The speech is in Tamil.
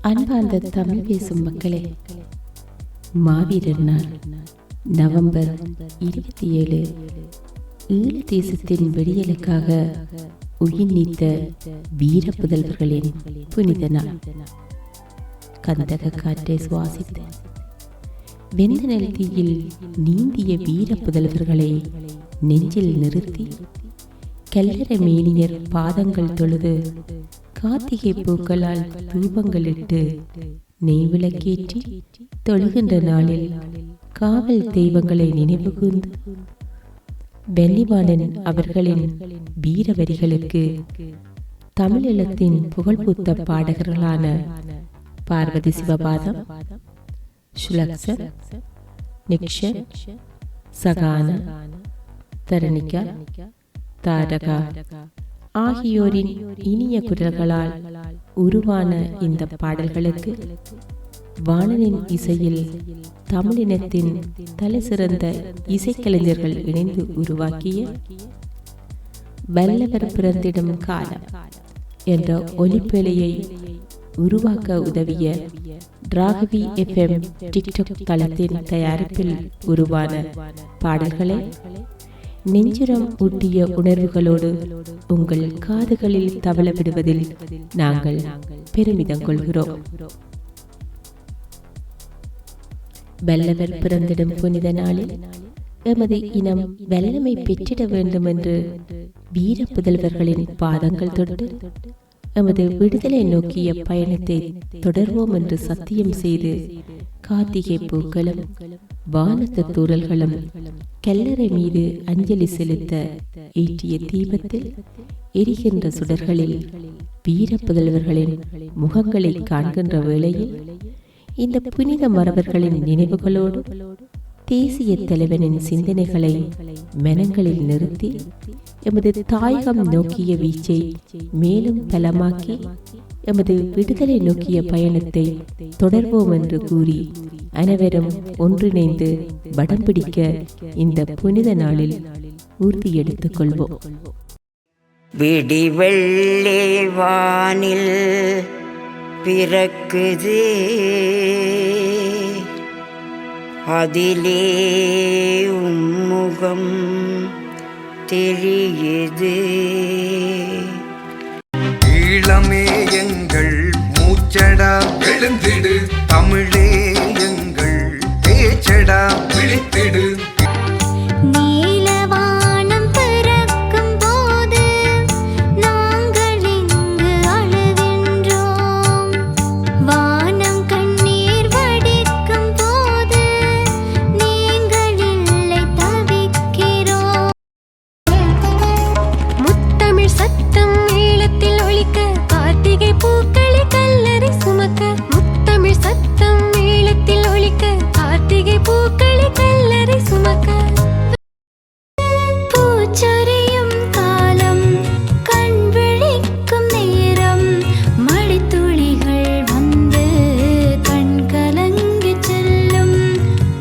அன்பார்ந்த தமிழ் பேசும் மக்களே மாவீரர் நாள் நவம்பர் இருபத்தி ஏழு. ஈழ தேசத்தின் விடியலுக்காக உயிர் நீத்த வீர புதல்வர்களின் புனித நாள். கந்தக காற்றை சுவாசித்து வெந்த நிலத்தியில் நீந்திய வீர புதல்வர்களை நெஞ்சில் நிறுத்தி கல்லறை மேனியர் பாதங்கள் தொழுது கார்த்திகை பூக்களால் தூபங்களிட்டு நெய் விளக்கேற்றி தொழுகின்ற நாளில் காவல் தெய்வங்களை நினைவு கூர்ந்து வெள்ளிவாணன் அவர்களின் வீர வரிகளுக்கு தமிழீழத்தின் புகழ்பூத்த பாடகர்களான பார்வதி சிவபாதம் சுலக்சன் நிக்ஷன் சகான தரணிகா தாரகா ஆகியோரின் இனிய குரல்களால் உருவான இந்த பாடல்களுக்கு வாணனின் இசையில் தமிழினத்தின் தலைசிறந்த இசைக்கலைஞர்கள் இணைந்து உருவாக்கிய வல்லவர் பிறந்திடும் காலம் என்ற ஒலிப்பேழையை உருவாக்க உதவிய ராகவி எஃப்எம் டிக்டாக் தளத்தின் தயாரிப்பில் உருவான பாடல்களை நெஞ்சுரம் ஊட்டிய உணர்வுகளோடு உங்கள் காதுகளில் தவளவிடுவதில் நாங்கள் பெருமிதம் கொள்கிறோம். வல்லவர் பிறந்திடும் புனித நாளில் எமது இனம் வல்லமை பெற்றிட வேண்டும் என்று வீர புதல்வர்களின் பாதங்கள் தொட்டு எமது விடுதலை நோக்கிய பயணத்தை தொடர்வோம் என்று சத்தியம் செய்து கார்த்திகை பூக்களும் வானத்து தூரல்களும் கல்லறை மீது அஞ்சலி செலுத்த ஏற்றிய தீபத்தில் எரிகின்ற சுடர்களில் வீர புதல்வர்களின் முகங்களை காண்கின்ற வேளையில் இந்த புனித மரபர்களின் நினைவுகளோடு தேசிய தலைவனின் சிந்தனைகளை மனங்களில் நிறுத்தி எமது தாயகம் நோக்கிய வீச்சை மேலும் பலமாக்கி எமது விடுதலை நோக்கிய பயணத்தை தொடர்வோம் என்று கூறி அனைவரும் ஒன்றிணைந்து வடம் பிடிக்க இந்த புனித நாளில் உறுதி எடுத்துக் கொள்வோம் விடிவெள்ளே வானில் பிறக்குதே. அதிலே உம்முகம் தெரியுது எழுந்திடு தமிழே எங்கள் பேச்சடா விழித்திடு.